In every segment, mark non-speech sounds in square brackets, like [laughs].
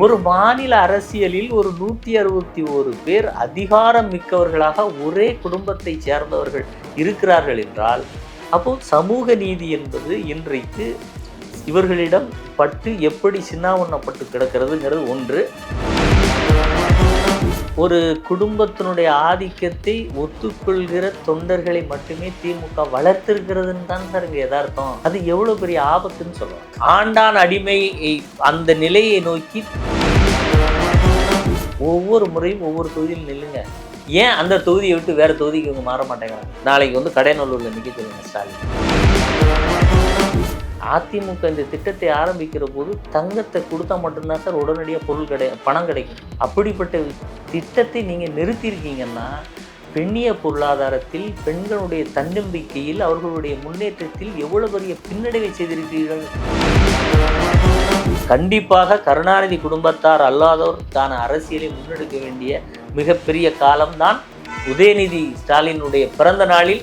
ஒரு மாநில அரசியலில் ஒரு நூற்றி அறுபத்தி ஒரு பேர் அதிகாரம் மிக்கவர்களாக ஒரே குடும்பத்தை சேர்ந்தவர்கள் இருக்கிறார்கள் என்றால் அப்போ சமூக நீதி என்பது இன்றைக்கு இவர்களிடம் பட்டு எப்படி சின்னாவண்ணப்பட்டு கிடக்கிறதுங்கிறது ஒன்று. ஒரு குடும்பத்தினுடைய ஆதிக்கத்தை ஒத்துக்கொள்கிற தொண்டர்களை மட்டுமே திமுக வளர்த்திருக்கிறதுன்னு தான் சார் இங்கே எதார்த்தம் அது எவ்வளோ பெரிய ஆபத்துன்னு சொல்லுவோம் ஆண்டான் அடிமை அந்த நிலையை நோக்கி ஒவ்வொரு முறையும் ஒவ்வொரு தொகுதியில் நில்லுங்க. ஏன் அந்த தொகுதியை விட்டு வேற தொகுதிக்கு இவங்க மாற மாட்டேங்கிறாங்க? நாளைக்கு வந்து கடைநல்லூரில் நிற்க சொல்லுங்கள் ஸ்டாலின். அதிமுக இந்த திட்டத்தை ஆரம்பிக்கிற போது தங்கத்தை கொடுத்தா மட்டும்தான் சார் உடனடியாக பொருள் கிடை பணம் கிடைக்கும். அப்படிப்பட்ட திட்டத்தை நீங்கள் நிறுத்தியிருக்கீங்கன்னா பெண்ணிய பொருளாதாரத்தில் பெண்களுடைய தன்னம்பிக்கையில் அவர்களுடைய முன்னேற்றத்தில் எவ்வளவு பெரிய பின்னடைவை செய்திருக்கிறீர்கள்? கண்டிப்பாக கருணாநிதி குடும்பத்தார் அல்லாதோருக்கான அரசியலை முன்னெடுக்க வேண்டிய மிகப்பெரிய காலம்தான் உதயநிதி ஸ்டாலினுடைய பிறந்த நாளில்.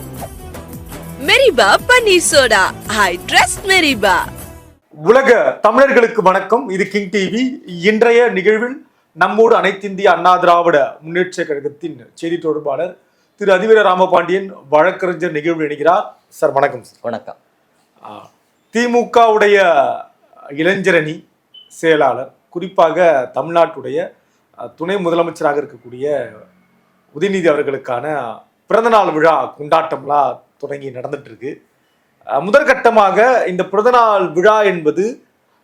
மெரிபா பன்னீர் சோடா. ஐ ட்ரஸ்ட் மெரிபா. உலக தமிழர்களுக்கு வணக்கம். இது கிங் டிவி இன்றைய நிகழ்வில் நம்மோடு அனைத்திந்திய அண்ணா திராவிட முன்னேற்ற கழகத்தின் செய்தி தொடர்பாளர் திரு அதிவீர ராமபாண்டியன் வழக்கறிஞர் நிகழ்வில் இணைகிறார். சார் வணக்கம் சார் வணக்கம். திமுகவுடைய இளைஞரணி செயலாளர் குறிப்பாக தமிழ்நாட்டுடைய துணை முதலமைச்சராக இருக்கக்கூடிய உதயநிதி அவர்களுக்கான பிறந்தநாள் விழா கொண்டாட்டம்லாம் தொடங்கி நடந்துட்டு இருக்கு அ, முதற்கட்டமாக இந்த பிறந்தநாள் விழா என்பது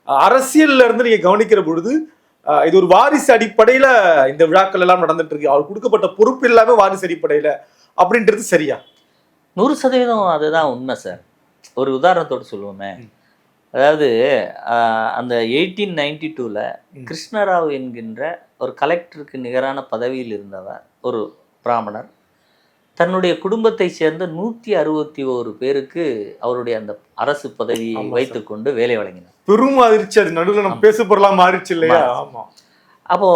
அரசியல்ல இருந்து நீங்க கவனிக்கிற பொழுது இது ஒரு வாரிசு அடிப்படையில இந்த விழாக்கள் எல்லாம் நடந்துட்டு இருக்கு அவர் கொடுக்கப்பட்ட பொறுப்பு எல்லாமே வாரிசு அடிப்படையில அப்படின்றது சரியா? நூறு சதவீதம் அதுதான் உண்மை சார். ஒரு உதாரணத்தோடு சொல்லுவோமே. அதாவது அந்த எயிட்டீன் நைன்டி டூவில். கிருஷ்ணராவ் என்கின்ற ஒரு கலெக்டருக்கு நிகரான பதவியில் இருந்தவர் ஒரு பிராமணர். தன்னுடைய குடும்பத்தை சேர்ந்த நூற்றி அறுபத்தி ஓரு பேருக்கு அவருடைய அந்த அரசு பதவியை. வைத்துக்கொண்டு வேலை வழங்கினார் பெரும் அதிர்ச்சி அது நடுவில் நம்ம பேச பொருளா மாறிச்சு இல்லையா மாறிச்சு. ஆமா அப்போ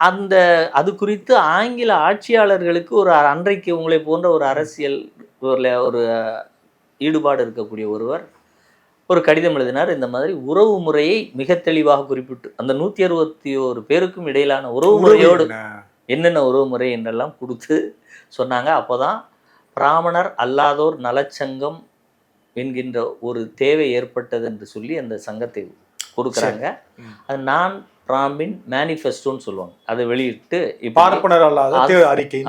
அந்த அது குறித்து ஆங்கில ஆட்சியாளர்களுக்கு ஒரு அன்றைக்கு உங்களை போன்ற ஒரு அரசியல் ஒரு ஒரு ஈடுபாடு இருக்கக்கூடிய ஒருவர் ஒரு கடிதம் எழுதினார் இந்த மாதிரி உறவு முறையை மிக தெளிவாக குறிப்பிட்டு அந்த நூற்றி அறுபத்தி ஒரு பேருக்கும் இடையிலான உறவு முறையோடு? என்னென்ன உறவு முறை என்றெல்லாம் கொடுத்து சொன்னாங்க. அப்போதான் பிராமணர் அல்லாதோர் நலச்சங்கம் என்கின்ற ஒரு தேவை ஏற்பட்டது என்று சொல்லி அந்த சங்கத்தை கொடுக்குறாங்க. அது நான் பிராமின் மேனிஃபெஸ்டோன்னு சொல்லுவாங்க. அதை வெளியிட்டு பார்ப்பனர் அல்லாத அறிக்கை.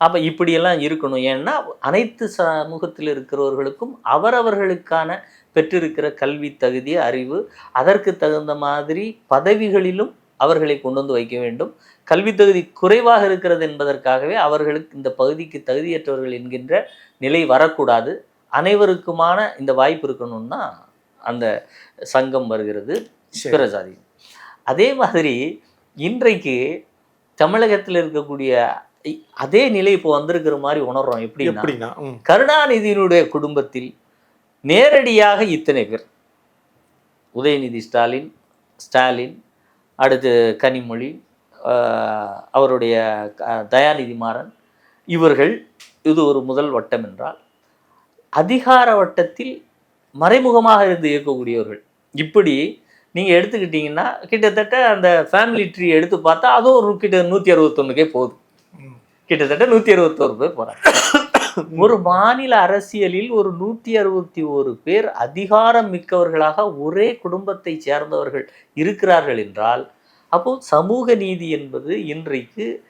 அப்போ இப்படியெல்லாம் இருக்கணும். ஏன்னா அனைத்து சமூகத்தில் இருக்கிறவர்களுக்கும் அவரவர்களுக்கான பெற்றிருக்கிற கல்வி தகுதி அறிவு அதற்கு தகுந்த மாதிரி பதவிகளிலும் அவர்களை கொண்டு வந்து வைக்க வேண்டும். கல்வி தகுதி குறைவாக இருக்கிறது என்பதற்காகவே அவர்களுக்கு இந்த பகுதிக்கு தகுதியற்றவர்கள் என்கின்ற நிலை வரக்கூடாது. அனைவருக்குமான இந்த வாய்ப்பு இருக்கணும்னா அந்த சங்கம் வருகிறது. பிற ஜாதி அதே மாதிரி இன்றைக்கு தமிழகத்தில் இருக்கக்கூடிய அதே நிலை இப்போ வந்திருக்கிற மாதிரி உணர்றோம். எப்படின்னா. கருணாநிதியினுடைய குடும்பத்தில் நேரடியாக இத்தனை பேர். உதயநிதி ஸ்டாலின் ஸ்டாலின் அடுத்து கனிமொழி அவருடைய தயாநிதி மாறன். இவர்கள் இது ஒரு முதல் வட்டம் என்றால் அதிகார வட்டத்தில் மறைமுகமாக இருந்து இயக்கக்கூடியவர்கள். இப்படி நீங்கள் எடுத்துக்கிட்டிங்கன்னா கிட்டத்தட்ட அந்த ஃபேமிலி ட்ரீ எடுத்து பார்த்தா அதுவும் ஒரு கிட்ட நூற்றி அறுபத்தொன்னுக்கே போகுது. ம். கிட்டத்தட்ட நூற்றி அறுபத்தோரு பேர் போகிறாங்க ஒரு மாநில அரசியலில் ஒரு நூற்றி அறுபத்தி ஒரு பேர் அதிகாரம் மிக்கவர்களாக ஒரே குடும்பத்தை சேர்ந்தவர்கள் இருக்கிறார்கள் என்றால் அப்போ சமூக நீதி என்பது இன்றைக்கு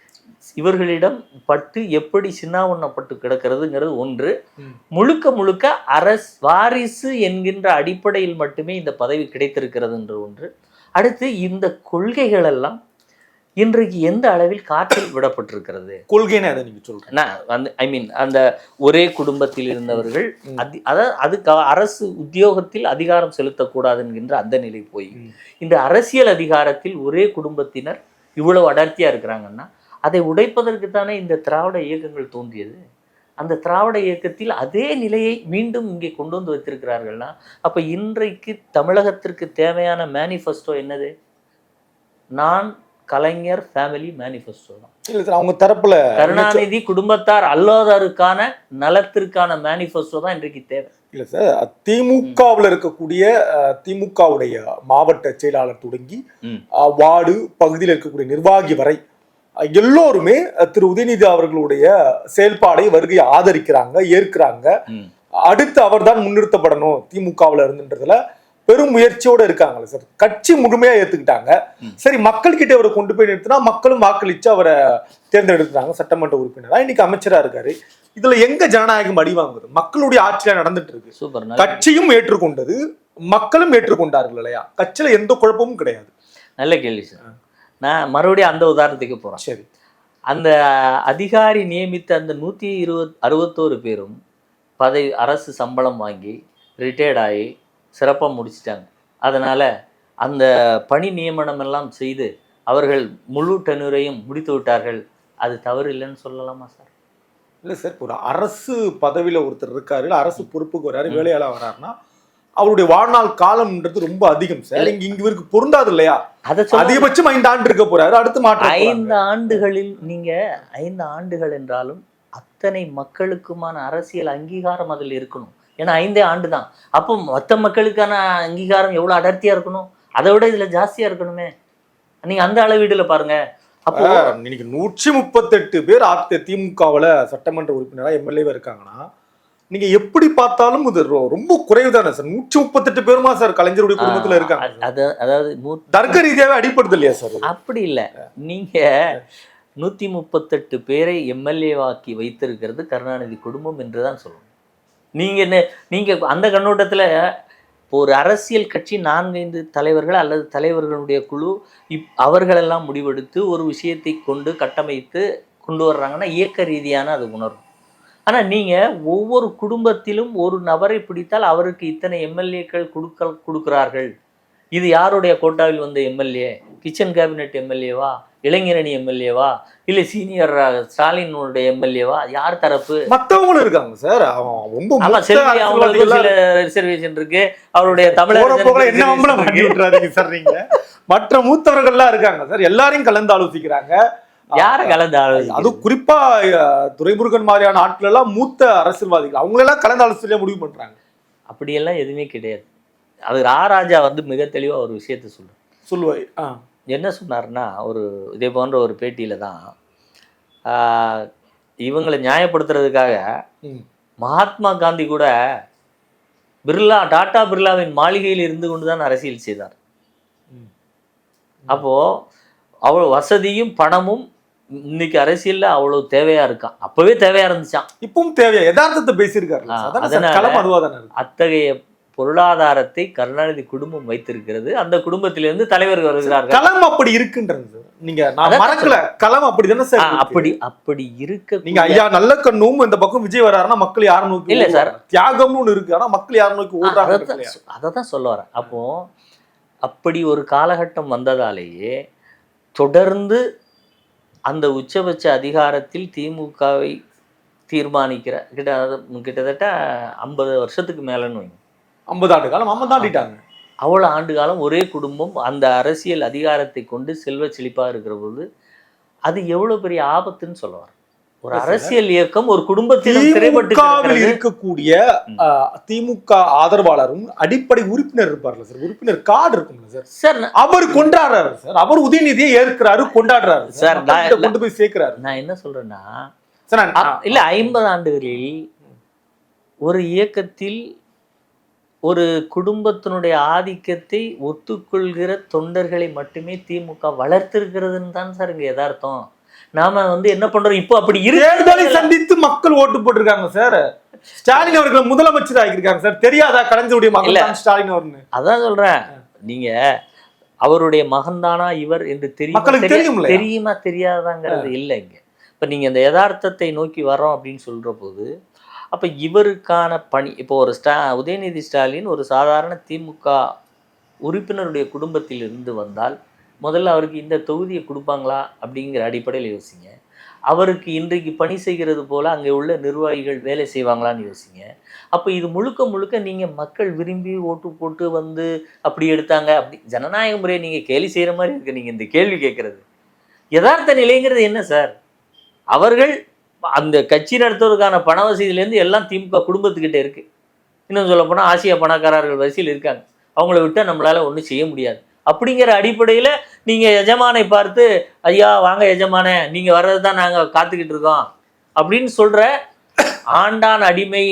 இவர்களிடம் பட்டு எப்படி சின்னாவண்ணப்பட்டு கிடக்கிறதுங்கிறது ஒன்று. முழுக்க முழுக்க அரஸ் வாரிசு என்கின்ற அடிப்படையில் மட்டுமே இந்த பதவி கிடைத்திருக்கிறது என்று ஒன்று அடுத்து இந்த கொள்கைகள் எல்லாம் இன்றைக்கு எந்த அளவில் காற்றில் விடப்பட்டிருக்கிறது? கொள்கைன்னு அதை நீங்க சொல்றீங்க. நான் வந்து ஐ மீன் அந்த ஒரே குடும்பத்தில் இருந்தவர்கள் அதி அதாவது அதுக்கு அரசு உத்தியோகத்தில் அதிகாரம் செலுத்தக்கூடாது என்கின்ற அந்த நிலை போய். இந்த அரசியல் அதிகாரத்தில் ஒரே குடும்பத்தினர் இவ்வளவு அடர்த்தியா இருக்கிறாங்கன்னா அதை உடைப்பதற்கு தானே இந்த திராவிட இயக்கங்கள் தோன்றியது? அந்த திராவிட இயக்கத்தில் அதே நிலையை மீண்டும் இங்கே கொண்டு வந்து வைத்திருக்கிறார்கள்னா அப்ப இன்றைக்கு தமிழகத்திற்கு தேவையான மேனிஃபெஸ்டோ என்னது? நான் கலைஞர் ஃபேமிலி மேனிஃபெஸ்டோ தான். இல்ல சார் அவங்க தரப்புல கருணாநிதி குடும்பத்தார் அல்லாதாருக்கான நலத்திற்கான மேனிஃபெஸ்டோ தான் இன்றைக்கு தேவை. இல்ல சார் திமுகவில் இருக்கக்கூடிய திமுகவுடைய மாவட்ட செயலாளர் தொடங்கி வார்டு பகுதியில் இருக்கக்கூடிய நிர்வாகி வரை எல்லோருமே திரு உதயநிதி அவர்களுடைய செயல்பாடை வருகையை ஆதரிக்கிறாங்க ஏற்கிறாங்க. அடுத்து அவர்தான் முன்னிறுத்தப்படணும் திமுகவில் இருந்துன்றதுல பெரும் முயற்சியோட இருக்காங்கல்ல சார். கட்சி முழுமையா ஏத்துக்கிட்டாங்க. சரி மக்கள் கிட்ட அவரை கொண்டு போய் நிறுத்தினா மக்களும் வாக்களிச்சு அவரை தேர்ந்தெடுத்துட்டாங்க சட்டமன்ற உறுப்பினரா? இன்னைக்கு அமைச்சரா இருக்காரு. இதுல எங்க ஜனநாயகம் அடி வாங்குது மக்களுடைய ஆட்சியில நடந்துட்டு இருக்கு. கட்சியும் ஏற்றுக்கொண்டது மக்களும் ஏற்றுக்கொண்டார்கள் இல்லையா? கட்சியில எந்த குழப்பமும் கிடையாது. நல்ல கேள்வி சார். நான் மறுபடியும் அந்த உதாரணத்துக்கு போறேன். சரி. அந்த அதிகாரி நியமித்த அந்த நூற்றி இருபத் அறுபத்தோரு பேரும் பதவி அரசு சம்பளம் வாங்கி ரிட்டையர்ட் ஆகி சிறப்பாக முடிச்சிட்டாங்க. அதனால் அந்த பணி நியமனம் எல்லாம் செய்து அவர்கள் முழு டெனூரையும் முடித்து விட்டார்கள். அது தவறு இல்லைன்னு சொல்லலாமா சார்? இல்ல சார் ஒரு அரசு பதவியில ஒருத்தர் இருக்காரு. இல்ல அரசு பொறுப்புக்கு வராரு ம். வேலையாள வராருன்னா அவருடைய வாழ்நாள் காலம்ன்றது ரொம்ப அதிகம் சார். இங்க இங்க இவருக்கு பொருந்தாது இல்லையா? அதை அதிகபட்சம் ஐந்து ஆண்டு இருக்க போறாரு அடுத்து மாற்ற ஐந்து ஆண்டுகளில் நீங்க ஐந்து ஆண்டுகள் என்றாலும் அத்தனை மக்களுக்குமான அரசியல் அங்கீகாரம் அதில் இருக்கணும். ஏன்னா ஐந்தே ஆண்டு தான் அப்போ மொத்த மக்களுக்கான அங்கீகாரம் எவ்வளவு அடர்த்தியா இருக்கணும்? அதை விட இதுல ஜாஸ்தியா இருக்கணுமே. நீங்க அந்த அளவீடுல பாருங்க. அப்போ இன்னைக்கு நூற்றி முப்பத்தெட்டு பேர் திமுகவுல சட்டமன்ற உறுப்பினரா எம்எல்ஏவா இருக்காங்கன்னா நீங்க எப்படி பார்த்தாலும் இது ரொம்ப குறைவு தானே சார்? நூற்றி முப்பத்தெட்டு பேருமா சார் கலைஞருடைய குடும்பத்துல இருக்காங்க அதாவது தர்க்க ரீதியாவே அடிப்படுது இல்லையா சார்? அப்படி இல்லை. நீங்க நூத்தி முப்பத்தெட்டு பேரை எம்எல்ஏவாக்கி வைத்திருக்கிறது கருணாநிதி குடும்பம் என்று தான் சொல்லணும். நீங்கள் என்ன நீங்கள் அந்த கண்ணோட்டத்தில் ஒரு அரசியல் கட்சி நான்கைந்து தலைவர்கள் அல்லது தலைவர்களுடைய குழு இப் அவர்களெல்லாம் முடிவெடுத்து ஒரு விஷயத்தை கொண்டு கட்டமைத்து கொண்டு வர்றாங்கன்னா இயக்க ரீதியான அது உணரும் ஆனால் நீங்கள் ஒவ்வொரு குடும்பத்திலும் ஒரு நபரை பிடித்தால் அவருக்கு இத்தனை எம்எல்ஏக்கள் கொடுக்க கொடுக்கிறார்கள். இது யாருடைய கோட்டாவில் வந்த எம்எல்ஏ? Kitchen cabinet எம்எல்ஏவா? இளைஞரணி எம்எல்ஏவா? இல்லை சீனியர் ஸ்டாலினுடைய எம்எல்ஏவா? யார் தரப்பு? மத்தவங்களும் இருக்காங்க சார். ரொம்ப செல்வி சில ரிசர்வேஷன் இருக்கு. அவருடைய என்ன சார் நீங்க. மற்ற மூத்தவர்கள்லாம் இருக்காங்க சார். எல்லாரையும் கலந்து ஆலோசிக்கிறாங்க. யார கலந்து ஆலோசிக்கிறது? அது குறிப்பா அஹ், துரைமுருகன் மாதிரியான ஆட்கள் எல்லாம் மூத்த அரசியல்வாதிகள். அவங்களெல்லாம் கலந்து ஆலோசனையா முடிவு பண்றாங்க. அப்படியெல்லாம் எதுவுமே கிடையாது. அது ராராஜா வந்து மிக தெளிவா ஒரு விஷயத்த சொல்றாரு. சொல்லுவாய் ஆ. என்ன சொன்னார்னா ஒரு இதே போன்ற ஒரு பேட்டியில தான் இவங்களை நியாயப்படுத்துறதுக்காக. மகாத்மா காந்தி கூட பிர்லா டாடா பிர்லாவின் மாளிகையில் இருந்து கொண்டு தான் அரசியல் செய்தார். ம். அப்போ அவ்வளோ வசதியும் பணமும் இன்னைக்கு அரசியல்ல அவ்வளவு தேவையா இருக்கான். அப்பவே தேவையா இருந்துச்சான் இப்பவும் தேவையா? யதார்த்தத்தை பேசியிருக்காரு அத்தகைய பொருளாதாரத்தை கருணாநிதி குடும்பம் வைத்திருக்கிறது. அந்த குடும்பத்திலிருந்து தலைவர் வருகிறார்கள். களம் அப்படி இருக்குன்றது. நீங்க நான் மறக்கல. களம் அப்படி தானே சார். அப்படி அப்படி இருக்க நீங்க ஐயா நல்ல கண்ணும் இந்த பக்கம் விஜய் வராருன்னா மக்கள் யாரை நோக்கி இல்ல ஓடுவாங்க? தியாகம்னு ஒண்ணு இருக்கு. ஆனா மக்கள் யாரை நோக்கி ஓடுறாங்க அதைத்தான் அதைத்தான் சொல்ல வரேன். அப்போ அப்படி ஒரு காலகட்டம் வந்ததாலேயே தொடர்ந்து அந்த உச்சபட்ச அதிகாரத்தில் திமுகவை தீர்மானிக்கிற கிட்ட கிட்டத்தட்ட ஐம்பது வருஷத்துக்கு மேலன்னு வைங்க. ஐம்பது ஆண்டு காலம் அம்மா தாண்டிட்டாங்க. அவ்வளோ ஆண்டு காலம் ஒரே குடும்பம் அந்த அரசியல் அதிகாரத்தை கொண்டு செல்வ செழிப்பாக இருக்கிற போது அது எவ்வளோ பெரிய ஆபத்துன்னு சொல்ல வரேன் ஒரு. அரசியல் இயக்கம் ஒரு கிடக்கிறது. இருக்கக்கூடிய திமுக ஆதரவாளரும் அடிப்படை உறுப்பினர் இருப்பார்ல சார் உறுப்பினர் கார்டு இருக்கும்ல சார். சார் அவர் கொண்டாடுறாரு சார் அவர் உதயநிதியை ஏற்கிறாரு கொண்டாடுறாரு சார், கொண்டு போய் சேர்க்கிறாரு. நான் என்ன சொல்றேன்னா இல்ல ஐம்பது ஆண்டுகளில் ஒரு இயக்கத்தில் ஒரு குடும்பத்தினுடைய ஆதிக்கத்தை ஒத்துக்கொள்கிற தொண்டர்களை மட்டுமே திமுக வளர்த்திருக்கிறதுன்னு தான் சார் இங்க யதார்த்தம். நாம வந்து என்ன பண்றோம்? இப்போ அப்படி தேர்தலை சந்தித்து மக்கள் ஓட்டு போட்டிருக்காங்க சார். ஸ்டாலின் அவர்களை முதலமைச்சர் ஆகியிருக்காங்க சார். தெரியாதா? கலைஞருடைய மகன் ஸ்டாலின் அவர்னு. அதான் சொல்றேன். நீங்க அவருடைய மகன்தானா இவர் என்று தெரியுமா? தெரியுமா தெரியாதாங்கிறது இல்லை இங்க இப்ப நீங்க இந்த யதார்த்தத்தை நோக்கி வரோம் அப்படின்னு சொல்ற போது அப்போ இவருக்கான பணி இப்போ ஒரு ஸ்டா உதயநிதி ஸ்டாலின் ஒரு சாதாரண திமுக உறுப்பினருடைய குடும்பத்தில் இருந்து வந்தால் முதல்ல அவருக்கு இந்த தொகுதியை கொடுப்பாங்களா அப்படிங்கிற அடிப்படையில் யோசிங்க. அவருக்கு இன்றைக்கு பணி செய்கிறது போல் அங்கே உள்ள நிர்வாகிகள் வேலை செய்வாங்களான்னு யோசிங்க. அப்போ இது முழுக்க முழுக்க நீங்கள் மக்கள் விரும்பி ஓட்டு போட்டு வந்து அப்படி எடுத்தாங்க அப்படி ஜனநாயக முறையை நீங்கள் கேலி செய்கிற மாதிரி இருக்கு நீங்கள் இந்த கேள்வி கேட்குறது. யதார்த்த நிலைங்கிறது என்ன சார்? அவர்கள் அந்த கட்சி நடத்துவதற்கான பண வசதியிலேருந்து எல்லாம் திமுக குடும்பத்துக்கிட்ட இருக்கு. இன்னும் சொல்ல போனால் ஆசியா பணக்காரர்கள் வரிசையில் இருக்காங்க. அவங்கள விட்டு நம்மளால ஒன்றும் செய்ய முடியாது. அப்படிங்கிற அடிப்படையில் நீங்கள் எஜமானை பார்த்து ஐயா வாங்க எஜமானே நீங்கள் வர்றது தான் நாங்கள் காத்துக்கிட்டு இருக்கோம். அப்படின்னு சொல்கிற ஆண்டான் அடிமை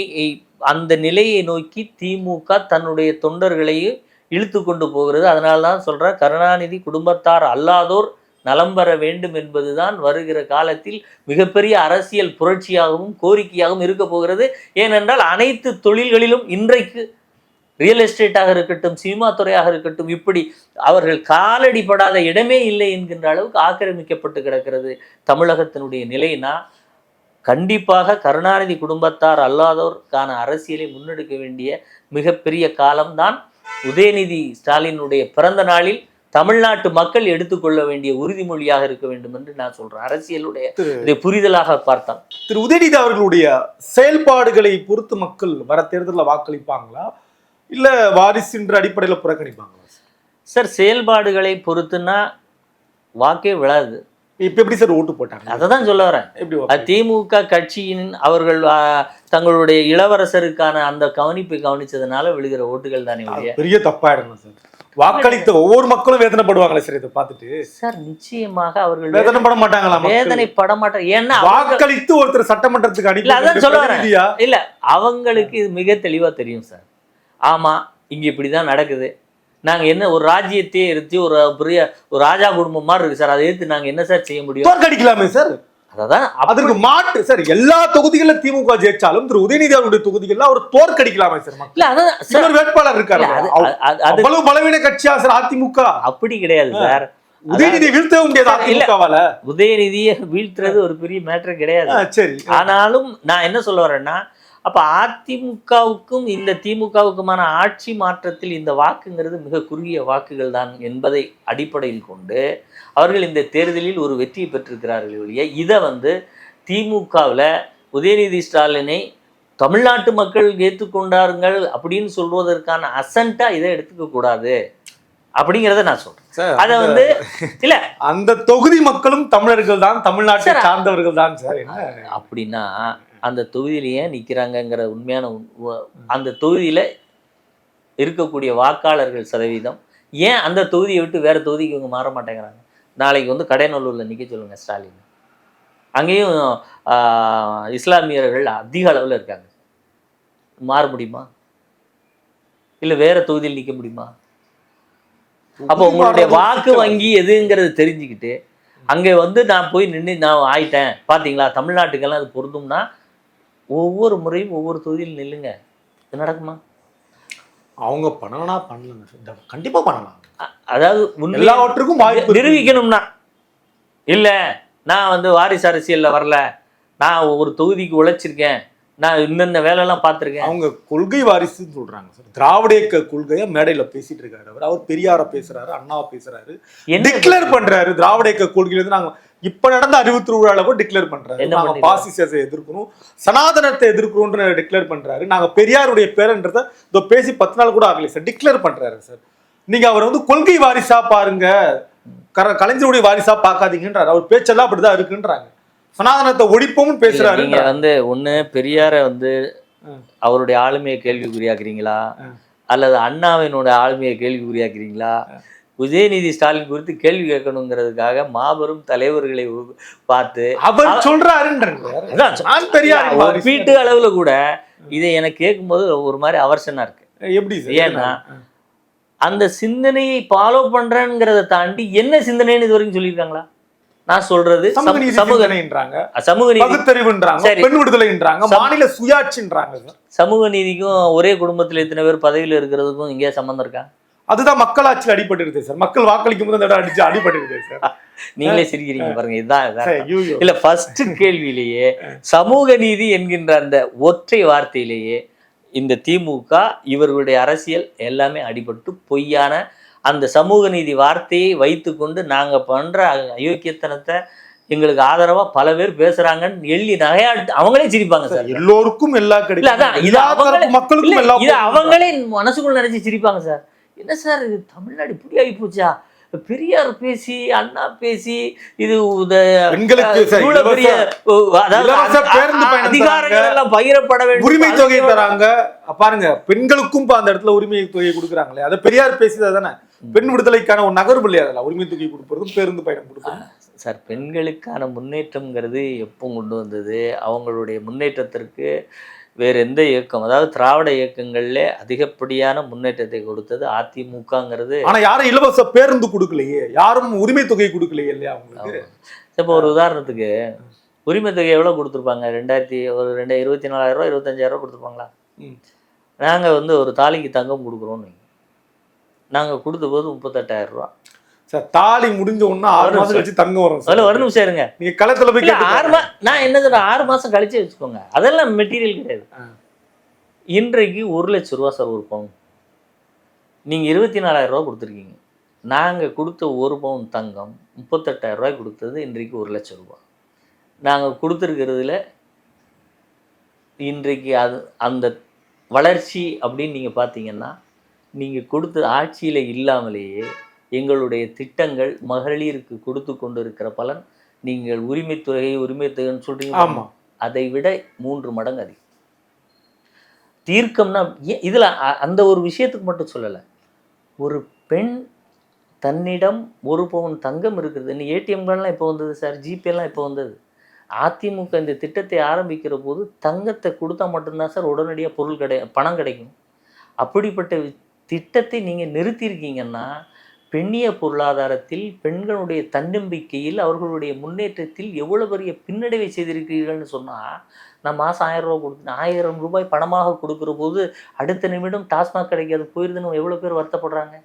அந்த நிலையை நோக்கி திமுக தன்னுடைய தொண்டர்களையும் இழுத்து கொண்டு போகிறது. அதனால தான் சொல்கிறேன் கருணாநிதி குடும்பத்தார் அல்லாதோர் நலம் பெற வேண்டும் என்பதுதான் வருகிற காலத்தில் மிகப்பெரிய அரசியல் புரட்சியாகவும் கோரிக்கையாகவும் இருக்க போகிறது. ஏனென்றால் அனைத்து தொழில்களிலும் இன்றைக்கு ரியல் எஸ்டேட்டாக இருக்கட்டும் சினிமா துறையாக இருக்கட்டும் இப்படி அவர்கள் காலடிப்படாத இடமே இல்லை என்கின்ற அளவுக்கு ஆக்கிரமிக்கப்பட்டு கிடக்கிறது. தமிழகத்தினுடைய நிலைனா கண்டிப்பாக கருணாநிதி குடும்பத்தார் அல்லாதோருக்கான அரசியலை முன்னெடுக்க வேண்டிய மிகப்பெரிய காலம்தான். உதயநிதி ஸ்டாலினுடைய பிறந்த நாளில் தமிழ்நாட்டு மக்கள் எடுத்துக்கொள்ள வேண்டிய உறுதிமொழியாக இருக்க வேண்டும் என்று நான் சொல்றேன். அரசியலுடைய புரிதலாக பார்த்தான் திரு உதயநிதி அவர்களுடைய செயல்பாடுகளை பொறுத்து மக்கள் வர தேர்தலில் வாக்களிப்பாங்களா? இல்ல வாரிசுன்ற அடிப்படையில புறக்கணிப்பாங்களா? சார் செயல்பாடுகளை பொறுத்துன்னா வாக்கே விழாது. இப்ப எப்படி சார் ஓட்டு போட்டாங்க? அதை தான் சொல்ல வரேன்? திமுக கட்சியின் அவர்கள் தங்களுடைய இளவரசருக்கான அந்த கவனிப்பை கவனிச்சதுனால விழுகிற ஓட்டுகள் தானே பெரிய தப்பாயிடணும் சார். வாக்களித்த ஒவ்வொரு மக்களும் வேதனைப்படுவாங்களே சார் இதை பார்த்துட்டு. சார் நிச்சயமாக அவர்கள் வேதனைப்பட மாட்டாங்களா? வேதனை பட மாட்டாங்க ஏன்னா வாக்களித்து ஒருத்தர் சட்டமன்றத்துக்கு இல்ல அதான் சொல்ல அனுப்பி இல்ல அவங்களுக்கு இது மிக தெளிவா தெரியும் சார். ஆமா இங்க இப்படிதான் நடக்குது. நாங்க என்ன ஒரு ராஜ்யத்தையே எடுத்து ஒரு பெரிய ஒரு ராஜா குடும்பம் மாதிரி இருக்கு சார். அதை எடுத்து நாங்க என்ன சார் செய்ய முடியும்? தோற்கடிக்கலாமே சார். அதற்கு மாட்டு சார் எல்லா தொகுதிகள்ல திமுக ஜெயிச்சாலும் திரு உதயநிதி அவருடைய தொகுதிகள்ல அவர் தோற்கடிக்கலாமே சார் இல்ல அதான் வேட்பாளர் இருக்காரு அவ்வளவு பலவீன கட்சியா சார் அதிமுக. அப்படி கிடையாது சார். உதயநிதி வீழ்த்தவே முடியாது. அதிமுகவால. உதயநிதியை வீழ்த்துறது ஒரு பெரிய மேட்டர் கிடையாது. சரி. ஆனாலும் நான் என்ன சொல்ல வரேன்னா அப்ப அதிமுகவுக்கும் இந்த திமுகவுக்குமான ஆட்சி மாற்றத்தில் இந்த வாக்குங்கிறது மிக குறுகிய வாக்குகள் தான் என்பதை அடிப்படையில் கொண்டு அவர்கள் இந்த தேர்தலில் ஒரு வெற்றியை பெற்றிருக்கிறார்கள் ஒழிய இதை வந்து திமுகவில் உதயநிதி ஸ்டாலினை தமிழ்நாட்டு மக்கள் ஏற்றுக்கொண்டார்கள் அப்படின்னு சொல்வதற்கான அசண்டா இதை எடுத்துக்க கூடாது அப்படிங்கிறத நான் சொல்றேன். அதை வந்து [laughs] இல்ல. அந்த தொகுதி மக்களும் தமிழர்கள் தான் தமிழ்நாட்டை சார், சார்ந்தவர்கள் தான் சார் அப்படின்னா அந்த தொகுதியில ஏன் நிற்கிறாங்கங்கிற உண்மையான அந்த தொகுதியில இருக்கக்கூடிய வாக்காளர்கள் சதவீதம் ஏன் அந்த தொகுதியை விட்டு வேற தொகுதிக்கு இவங்க மாற மாட்டேங்கிறாங்க? நாளைக்கு வந்து கடைநல்லூர்ல நிக்க சொல்லுங்க ஸ்டாலின். அங்கேயும் இஸ்லாமியர்கள் அதிக அளவில் இருக்காங்க. மாற முடியுமா? இல்லை வேற தொகுதியில் நிற்க முடியுமா? அப்போ உங்களுடைய வாக்கு வங்கி எதுங்கிறது தெரிஞ்சுக்கிட்டு அங்கே வந்து நான் போய் நின்று நான் ஆயிட்டேன். பார்த்தீங்களா தமிழ்நாட்டுக்கெல்லாம் அது பொருந்தும்னா ஒவ்வொரு முறையும் ஒவ்வொரு தொகுதியில் நில்லுங்க. இது நடக்குமா? அவங்க பண்ணலனா பண்ணலங்க சார் கண்டிப்பா பண்ணலாம். அதாவது எல்லாவற்றுக்கும் வாய்ப்பு. நிரூபிக்கணும்னா. இல்லை நான் வந்து வாரிசு அரசியலில் வரல. நான் ஒரு தொகுதிக்கு உழைச்சிருக்கேன். நான் இன்னென்ன வேலையெல்லாம் பார்த்துருக்கேன். அவங்க கொள்கை வாரிசுன்னு சொல்றாங்க சார். திராவிட இயக்க கொள்கையை மேடையில பேசிட்டு இருக்காரு அவர். அவர் பெரியார பேசுறாரு அண்ணாவை பேசுறாரு. என்ன டிக்ளேர் பண்றாரு திராவிட இயக்க கொள்கையில இருந்து நாங்க இப்ப நடந்த அறிவுத்திரு விழால கூட டிக்ளேர் பண்றாரு. நாங்க? பாசிசத்தை எதிர்க்கணும். சனாதனத்தை எதிர்க்கிறோம்னு டிக்ளேர் பண்றாரு. நாங்க பெரியாருடைய பேரன்றத இதோ பேசி பத்து நாள் கூட ஆகலை சார். டிக்ளேர் பண்றாரு சார். நீங்க அவர் வந்து கொள்கை வாரிசா பாருங்க. கர கலைஞருடைய வாரிசா பார்க்காதீங்கன்றாரு. அவர் பேச்செல்லாம் அப்படிதான் இருக்குன்றாங்க. சனாதனத்தை ஒழிப்போம்னு பேசுறாரு நீங்க வந்து ஒண்ணு பெரியார வந்து. அவருடைய ஆளுமையை கேள்விக்குறியாக்குறீங்களா. அல்லது அண்ணாவினோட ஆளுமையை கேள்விக்குறியாக்குறீங்களா? உதயநிதி ஸ்டாலின் குறித்து கேள்வி கேட்கணுங்கிறதுக்காக மாபெரும் தலைவர்களை பார்த்து அவர் வாரிசு. வீட்டு அளவுல கூட இதை எனக்கு கேட்கும்போது ஒரு மாதிரி அவர்ஷனா இருக்கு எப்படி ஏன்னா, அந்த சிந்தனையை ஃபாலோ பண்றேங்கிறத தாண்டி என்ன சிந்தனைன்னு இது வரைக்கும் சொல்லியிருக்காங்களா? நான் சொல்றது சமூக சமூக நீதி சமூக சிந்தனைன்றாங்க. சமூக நீதி. பகுத்தறிவுன்றாங்க. சரி. பெண் விடுதலைன்றாங்க. மாநில சுயாட்சின்றாங்க சமூக நீதிக்கும் ஒரே குடும்பத்துல இத்தனை பேர் பதவியில இருக்கிறதுக்கும் இங்கே சம்மந்தம் இருக்கா? அதுதான் மக்களாட்சியில் அடிபட்டு சார். மக்கள் வாக்களிக்கும் போது அந்த இடம் அடிச்சு அடிபட்டு சார். நீங்களே சிரிக்கிறீங்க பாருங்க இதுதான். இல்ல ஃபர்ஸ்ட் கேள்வியிலேயே சமூக நீதி என்கின்ற அந்த ஒற்றை வார்த்தையிலேயே இந்த திமுக இவர்களுடைய அரசியல் எல்லாமே அடிபட்டு பொய்யான அந்த சமூக நீதி வார்த்தையை வைத்துக்கொண்டு நாங்க பண்ற அயோக்கியத்தனத்தை எங்களுக்கு ஆதரவா பல பேர் பேசுறாங்கன்னு எள்ளி நகையாட்டு அவங்களே சிரிப்பாங்க சார் எல்லோருக்கும் எல்லா கிடைக்கும். மக்களுக்கும் இது அவங்களே மனசுக்குள்ள நினைச்சு சிரிப்பாங்க சார். என்ன சார் இது தமிழ்நாடு இப்படி ஆகி போச்சா பெரியார் பேசி அண்ணா பேசி இது அதிகாரங்கள் பகிரப்பட வேண்டும் உரிமை தொகை தராங்க. பாருங்க பெண்களுக்கும் அந்த இடத்துல உரிமை தொகை கொடுக்குறாங்களே. அதை பெரியார் பேசியது தானே? பெண் விடுதலைக்கான ஒரு நகர்வு இல்லையா அதெல்லாம் உரிமை தொகை கொடுப்பதும் பேருந்து பயணம் கொடுப்பதும். சார் பெண்களுக்கான முன்னேற்றம்ங்கிறது எப்போ கொண்டு வந்தது? அவங்களுடைய முன்னேற்றத்திற்கு வேறு எந்த இயக்கம்? அதாவது திராவிட இயக்கங்கள்ல அதிகப்படியான முன்னேற்றத்தை கொடுத்தது அதிமுகங்கிறது. ஆனா யாரும் இலவச பேருந்து கொடுக்கலையே. யாரும் உரிமை தொகை கொடுக்கலையே இல்லையா அவங்களுக்கு? இப்போ ஒரு உதாரணத்துக்கு உரிமை தொகை எவ்வளோ கொடுத்துருப்பாங்க? ரெண்டாயிரத்தி ஒரு ரெண்டு இருபத்தி நாலாயிரம் ரூபா இருபத்தஞ்சாயிரம் ரூபா கொடுத்துருப்பாங்களா. நாங்கள் வந்து ஒரு தாலிக்கு தங்கம் கொடுக்குறோன்னு நாங்கள் கொடுத்த போது முப்பத்தெட்டாயிரம் ரூபா சார் தாலி முடிஞ்ச உடனே ஆறு மாசம் கழிச்சு தங்கம் வரும் அதில் ஒரு நிமிஷம் இருங்க. நீங்க களத்துல போய் ஆறு மா நான் என்ன சொல்றேன் ஆறு மாசம் கழிச்சு வச்சுக்கோங்க. அதெல்லாம் மெட்டீரியல் கிடையாது. இன்றைக்கு ஒரு லட்ச ரூபா சார் ஒரு பவுன். நீங்க இருபத்தி நாலாயிரம் ரூபா கொடுத்துருக்கீங்க. நாங்க கொடுத்த ஒரு பவுன் தங்கம் முப்பத்தெட்டாயிரம் ரூபாய் கொடுத்தது இன்றைக்கு ஒரு லட்சம் ரூபாய் நாங்க கொடுத்துருக்கிறதுல இன்றைக்கு அது அந்த வளர்ச்சி அப்படின்னு நீங்க பார்த்தீங்கன்னா நீங்க கொடுத்த ஆட்சியில இல்லாமலேயே எங்களுடைய திட்டங்கள் மகளிருக்கு கொடுத்து கொண்டு இருக்கிற பலன் நீங்கள் உரிமைத்துறை உரிமைத்தொகைன்னு சொல்றீங்க ஆமா. அதை விட மூன்று மடங்கு அதிகம். தீர்க்கம்னா இதுல அந்த ஒரு விஷயத்துக்கு மட்டும் சொல்லலை. ஒரு பெண் தன்னிடம் ஒரு பவுன் தங்கம் இருக்குது இன்னும் ஏடிஎம்கள்லாம் இப்போ வந்தது சார்? ஜிபேலாம் இப்போ வந்தது? அதிமுக இந்த திட்டத்தை ஆரம்பிக்கிற போது தங்கத்தை கொடுத்தா மட்டும்தான் சார் உடனடியாக பொருள் கிடை பணம் கிடைக்கும். அப்படிப்பட்ட திட்டத்தை நீங்கள் நிறுத்தியிருக்கீங்கன்னா பெண்ணிய பொருளாதாரத்தில் பெண்களுடைய தன்னம்பிக்கையில் அவர்களுடைய முன்னேற்றத்தில் எவ்வளோ பெரிய பின்னடைவை செய்திருக்கிறீர்கள்னு சொன்னால் நான் மாதம் ஆயிரம் ரூபாய் கொடுத்து ஆயிரம் ரூபாய் பணமாக கொடுக்குற போது அடுத்த நிமிடம் டாஸ்மாக் கிடைக்காது போயிருதுன்னு எவ்வளோ பேர் வருத்தப்படுறாங்க?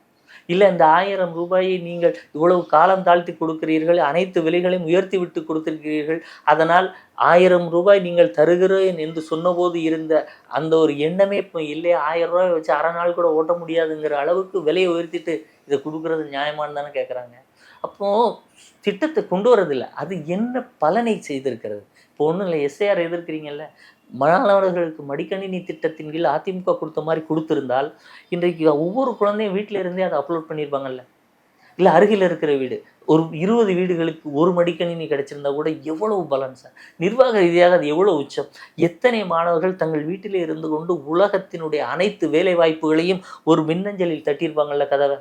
இல்லை இந்த ஆயிரம் ரூபாயை நீங்கள் இவ்வளவு காலம் தாழ்த்தி கொடுக்கிறீர்கள் அனைத்து விலைகளையும் உயர்த்தி விட்டு கொடுத்திருக்கிறீர்கள் அதனால் ஆயிரம் ரூபாய் நீங்கள் தருகிறேன் என்று சொன்னபோது இருந்த அந்த ஒரு எண்ணமே இப்போ இல்லையே ஆயிரம் ரூபாய் வச்சு அரை நாள் கூட ஓட்ட முடியாதுங்கிற அளவுக்கு விலையை உயர்த்திட்டு இதை கொடுக்குறது நியாயமானு தானே கேட்குறாங்க அப்போது திட்டத்தை கொண்டு வரதில்லை. அது என்ன பலனை செய்திருக்கிறது? இப்போ ஒன்றும் இல்லை எஸ்ஐஆர் எதிர்க்கிறீங்கல்ல மாணவர்களுக்கு மடிக்கணினி திட்டத்தின் கீழ் அதிமுக கொடுத்த மாதிரி கொடுத்துருந்தால் இன்றைக்கு ஒவ்வொரு குழந்தையும் வீட்டில் இருந்தே அதை அப்லோட் பண்ணியிருப்பாங்கல்ல இல்லை அருகில் இருக்கிற வீடு. ஒரு இருபது வீடுகளுக்கு ஒரு மடிக்கணினி கிடைச்சிருந்தா கூட எவ்வளவு பலன் சார்? நிர்வாக ரீதியாக அது எவ்வளவு உச்சம்? எத்தனை மாணவர்கள் தங்கள் வீட்டிலே இருந்து கொண்டு உலகத்தினுடைய அனைத்து வேலை வாய்ப்புகளையும் ஒரு மின்னஞ்சலில் தட்டியிருப்பாங்கல்ல கதவை?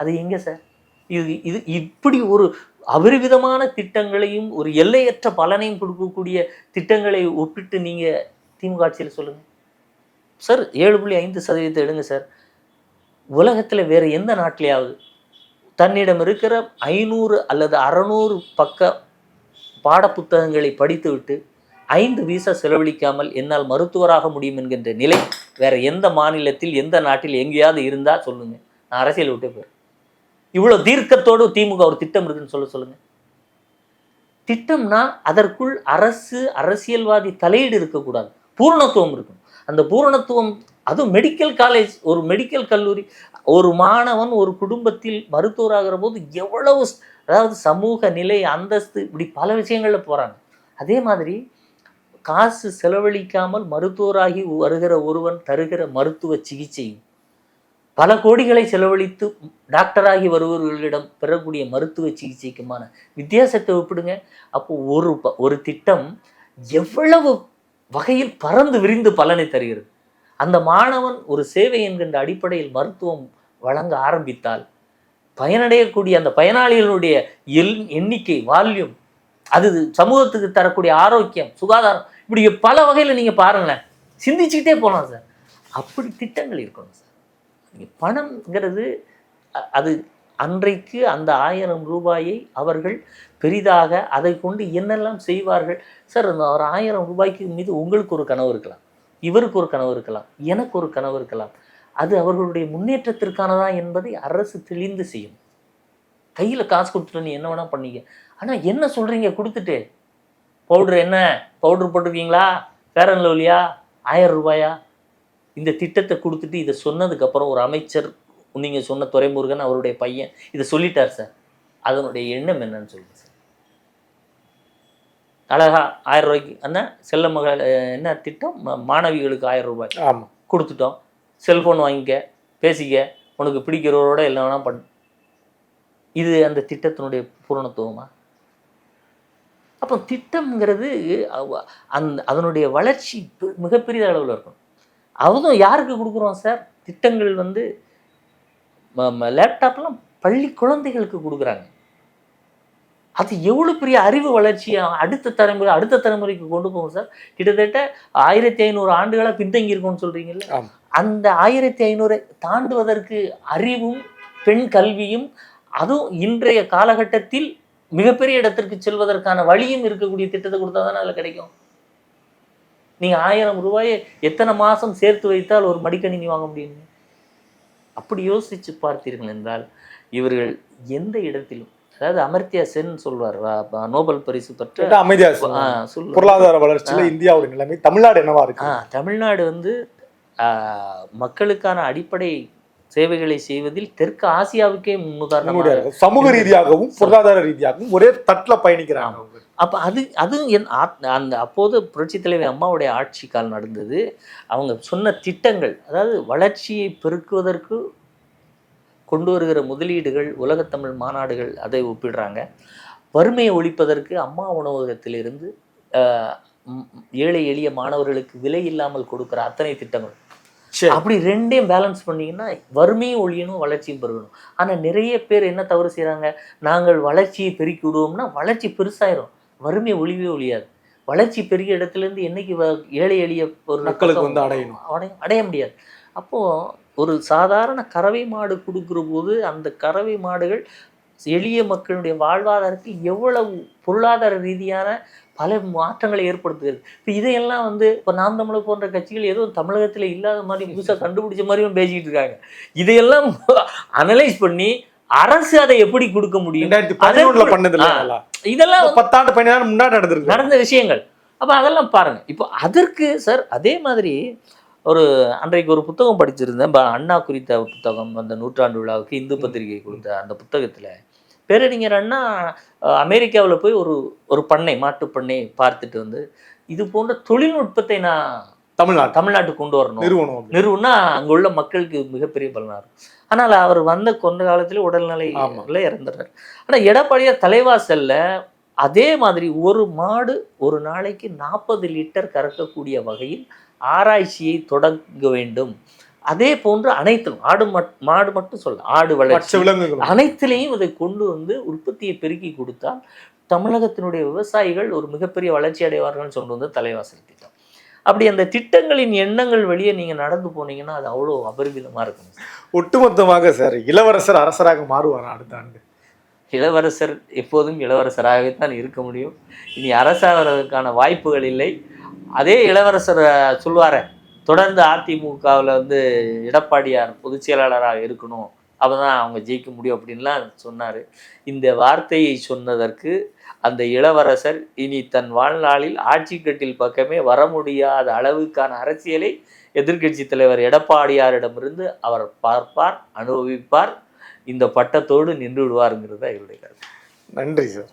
அது எங்கே சார்? இது இது இப்படி ஒரு அபரிவிதமான திட்டங்களையும் ஒரு எல்லையற்ற பலனையும் கொடுக்கக்கூடிய திட்டங்களை ஒப்பிட்டு நீங்கள் திமுக ஆட்சியில் சொல்லுங்கள் சார் ஏழு புள்ளி ஐந்து சதவீதத்தை எடுங்க சார். உலகத்தில் வேறு எந்த நாட்டிலேயாவது தன்னிடம் இருக்கிற ஐநூறு அல்லது அறநூறு பக்க பாடப்புத்தகங்களை படித்துவிட்டு ஐந்து வீசா செலவழிக்காமல் என்னால் மருத்துவராக முடியும் என்கின்ற நிலை வேற எந்த மாநிலத்தில் எந்த நாட்டில் எங்கேயாவது இருந்தால் சொல்லுங்கள் நான் அரசியல் விட்டே போயிடுறேன். இவ்வளோ தீர்க்கத்தோடு திமுக ஒரு திட்டம் இருக்குன்னு சொல்ல சொல்லுங்க. திட்டம்னா அதற்குள் அரசு அரசியல்வாதி தலையீடு இருக்கக்கூடாது. பூரணத்துவம் இருக்கும். அந்த பூரணத்துவம் அதுவும் மெடிக்கல் காலேஜ் ஒரு மெடிக்கல் கல்லூரி ஒரு மாணவன் ஒரு குடும்பத்தில் மருத்துவராகிற போது எவ்வளவு அதாவது சமூக நிலை அந்தஸ்து இப்படி பல விஷயங்களில் போகிறாங்க அதே மாதிரி காசு செலவழிக்காமல் மருத்துவராகி வருகிற ஒருவன் தருகிற மருத்துவ சிகிச்சையும் பல கோடிகளை செலவழித்து டாக்டராகி வருபவர்களிடம் பெறக்கூடிய மருத்துவ சிகிச்சைக்குமான வித்தியாசத்தை ஒப்பிடுங்க. அப்போ ஒரு ப- ஒரு திட்டம் எவ்வளவு வகையில் பறந்து விரிந்து பலனை தருகிறது. அந்த மாணவன் ஒரு சேவை என்கின்ற அடிப்படையில் மருத்துவம் வழங்க ஆரம்பித்தால் பயனடையக்கூடிய அந்த பயனாளிகளுடைய எல் எண்ணிக்கை வால்யூம் அது சமூகத்துக்கு தரக்கூடிய ஆரோக்கியம் சுகாதாரம் இப்படி பல வகையில் நீங்கள் பாருங்களேன். சிந்திச்சுக்கிட்டே போகலாம் சார். அப்படி திட்டங்கள் இருக்கணும் சார். பணம்ங்கிறது அது அன்றைக்கு அந்த ஆயிரம் ரூபாயை அவர்கள் பெரிதாக அதை கொண்டு என்னெல்லாம் செய்வார்கள்? சார் அந்த ஒரு ஆயிரம் ரூபாய்க்கு மீது உங்களுக்கு ஒரு கனவு இருக்கலாம். இவருக்கு ஒரு கனவு இருக்கலாம். எனக்கு ஒரு கனவு இருக்கலாம். அது அவர்களுடைய முன்னேற்றத்திற்கானதா என்பதை அரசு தெளிந்து செய்யும். கையில் காசு கொடுத்துட்டு நீ என்ன வேணால் பண்ணீங்க. ஆனால் என்ன சொல்கிறீங்க கொடுத்துட்டு. பவுட்ரு என்ன? பவுட்ரு போட்டிருக்கீங்களா? ஃபேர் அண்ட் லவ்லியா? ஆயிரம் ரூபாயா? இந்த திட்டத்தை கொடுத்துட்டு இதை சொன்னதுக்கப்புறம் ஒரு அமைச்சர் நீங்கள் சொன்ன துரைமுருகன் அவருடைய பையன் இதை சொல்லிட்டார் சார். அதனுடைய எண்ணம் என்னன்னு சொல்லுங்க சார். அழகா ஆயிரம் ரூபாய்க்கு அண்ணா செல்ல மகள் என்ன திட்டம்? மாணவிகளுக்கு ஆயிரம் ரூபாய் ஆமா. கொடுத்துட்டோம். செல்ஃபோன் வாங்கிக்க பேசிக்க உனக்கு பிடிக்கிறவரோட எல்லாம் வேணா பண்ணு இது அந்த திட்டத்தினுடைய பூரணத்துவமா? அப்போ திட்டம்ங்கிறது அந்த அதனுடைய வளர்ச்சி மிகப்பெரிய அளவில் இருக்கும் அதுவும் யாருக்கு கொடுக்குறோம் சார்? திட்டங்கள் வந்து லேப்டாப்லாம் பள்ளி குழந்தைகளுக்கு கொடுக்குறாங்க. அது எவ்வளோ பெரிய அறிவு வளர்ச்சியை அடுத்த தலைமுறை அடுத்த தலைமுறைக்கு கொண்டு போகும் சார்? கிட்டத்தட்ட ஆயிரத்தி ஐநூறு ஆண்டுகளாக பின்தங்கி இருக்கும்னு சொல்கிறீங்கல்ல. அந்த ஆயிரத்தி ஐநூறை தாண்டுவதற்கு அறிவும் பெண் கல்வியும் அதுவும் இன்றைய காலகட்டத்தில் மிகப்பெரிய இடத்திற்கு செல்வதற்கான வழியும் இருக்கக்கூடிய திட்டத்தை கொடுத்தா தானே அதில் கிடைக்கும்? நீங்கள் ஆயிரம் ரூபாயை எத்தனை மாதம் சேர்த்து வைத்தால் ஒரு மடிக்கணினி வாங்க முடியும்? அப்படி யோசித்து பார்த்தீர்கள் என்றால் இவர்கள் எந்த இடத்திலும் அதாவது அமர்த்தியா சென் சொல்வார் நோபல் பரிசு பெற்ற அமைதியா. பொருளாதார வளர்ச்சியில இந்தியாவுடைய நிலைமை தமிழ்நாடு என்னவா இருக்கு? தமிழ்நாடு வந்து மக்களுக்கான அடிப்படை சேவைகளை செய்வதில் தெற்கு ஆசியாவுக்கே முன்னுதாரணமாக நம்முடைய சமூக ரீதியாகவும் பொருளாதார ரீதியாகவும் ஒரே தட்டுல பயணிக்கிறாங்க. அப்போ அது அது என் ஆத்- அந்த அப்போது புரட்சித் தலைவி அம்மாவுடைய ஆட்சி காலம் நடந்தது. அவங்க சொன்ன திட்டங்கள் அதாவது வளர்ச்சியை பெருக்குவதற்கு கொண்டு வருகிற முதலீடுகள் உலகத்தமிழ் மாநாடுகள் அதை ஒப்பிடுறாங்க. வறுமையை ஒழிப்பதற்கு அம்மா உணவகத்திலிருந்து ஏழை எளிய மாணவர்களுக்கு விலை இல்லாமல் கொடுக்குற அத்தனை திட்டங்கள். அப்படி ரெண்டையும் பேலன்ஸ் பண்ணீங்கன்னா வறுமையும் ஒழியணும் வளர்ச்சியும் பெருகணும். ஆனால் நிறைய பேர் என்ன தவறு செய்கிறாங்க நாங்கள் வளர்ச்சியை பெருக்கி விடுவோம்னா வளர்ச்சி பெருசாயிரும். வறுமை ஒழிவே ஒழியாது வளர்ச்சி பெரிய இடத்துலேருந்து என்னைக்கு வ- ஏழை எளிய ஒரு மக்களுக்கு வந்து அடையணும். அடைய அடைய முடியாது. அப்போது ஒரு சாதாரண கறவை மாடு கொடுக்குற போது அந்த கறவை மாடுகள் எளிய மக்களுடைய வாழ்வாதாரத்தில் எவ்வளவு பொருளாதார ரீதியான பல மாற்றங்களை ஏற்படுத்துகிறது. இப்போ இதையெல்லாம் வந்து இப்போ நாம் தமிழர் போன்ற கட்சிகள் ஏதோ தமிழகத்தில் இல்லாத மாதிரி புதுசாக கண்டுபிடிச்ச மாதிரியும் பேசிக்கிட்டு இருக்காங்க. இதையெல்லாம் அனலைஸ் பண்ணி அரசு அதை எப்படி கொடுக்க முடியும். இதெல்லாம் பத்தாண்டு பதினாறு முன்னாடி நடந்திருக்கு. நடந்த விஷயங்கள். அப்போ அதெல்லாம் பாருங்க. இப்போ அதற்கு சார் அதே மாதிரி ஒரு அன்றைக்கு ஒரு புத்தகம் படிச்சிருந்தேன். அண்ணா குறித்த புத்தகம் அந்த நூற்றாண்டு விழாவுக்கு இந்து பத்திரிகை கொடுத்த அந்த புத்தகத்தில். பேரறிஞர் அண்ணா அமெரிக்காவில் போய் ஒரு ஒரு பண்ணை மாட்டு பண்ணை பார்த்துட்டு வந்து இது போன்ற தொழில்நுட்பத்தை நான் தமிழ்நாடு. தமிழ்நாட்டுக்கு கொண்டு வரணும். நிறுவனம். நிறுவனா அங்க உள்ள மக்களுக்கு மிகப்பெரிய பலனா இருக்கும். ஆனால் அவர் வந்த கொண்ட காலத்துல. உடல்நிலையில இறந்துடுறார். ஆனா எடப்பாடியார் தலைவாசல்ல அதே மாதிரி ஒரு மாடு ஒரு நாளைக்கு நாற்பது லிட்டர் கறக்கக்கூடிய வகையில் ஆராய்ச்சியை தொடங்க வேண்டும். அதே போன்று அனைத்திலும் ஆடு மட் மாடு மட்டும் சொல்ல ஆடு வளர்ச்சி. விலங்குகள் அனைத்திலையும் இதை கொண்டு வந்து உற்பத்தியை பெருக்கி கொடுத்தால் தமிழகத்தினுடைய விவசாயிகள் ஒரு மிகப்பெரிய வளர்ச்சி அடைவார்கள்னு சொல்றது வந்து தலைவாசல் திட்டம். அப்படி அந்த திட்டங்களின் எண்ணங்கள் வெளியே நீங்க நடந்து போனீங்கன்னா அது அவ்வளோ அபரிமிதமா இருக்கும். ஒட்டுமொத்தமாக சார் இளவரசர் அரசராக மாறுவாரா அடுத்த ஆண்டு? இளவரசர் எப்போதும் இளவரசராகவே தான் இருக்க முடியும். இனி அரசாகிறதுக்கான வாய்ப்புகள் இல்லை. அதே இளவரசர் அஹ், சொல்லுவாரே தொடர்ந்து அதிமுகவில் வந்து எடப்பாடியார் பொதுச் செயலாளராக இருக்கணும். அப்போ தான் அவங்க ஜெயிக்க முடியும் அப்படின்லாம் சொன்னார். இந்த வார்த்தையை சொன்னதற்கு அந்த இளவரசர் இனி தன் வாழ்நாளில் ஆட்சி கட்டில் பக்கமே வர முடியாத அளவுக்கான அரசியலை எதிர்க்கட்சி தலைவர் எடப்பாடியாரிடமிருந்து அவர் பார்ப்பார் அனுபவிப்பார். இந்த பட்டத்தோடு நின்று விடுவாருங்கிறது தான் என்னுடைய கருத்து. நன்றி சார்.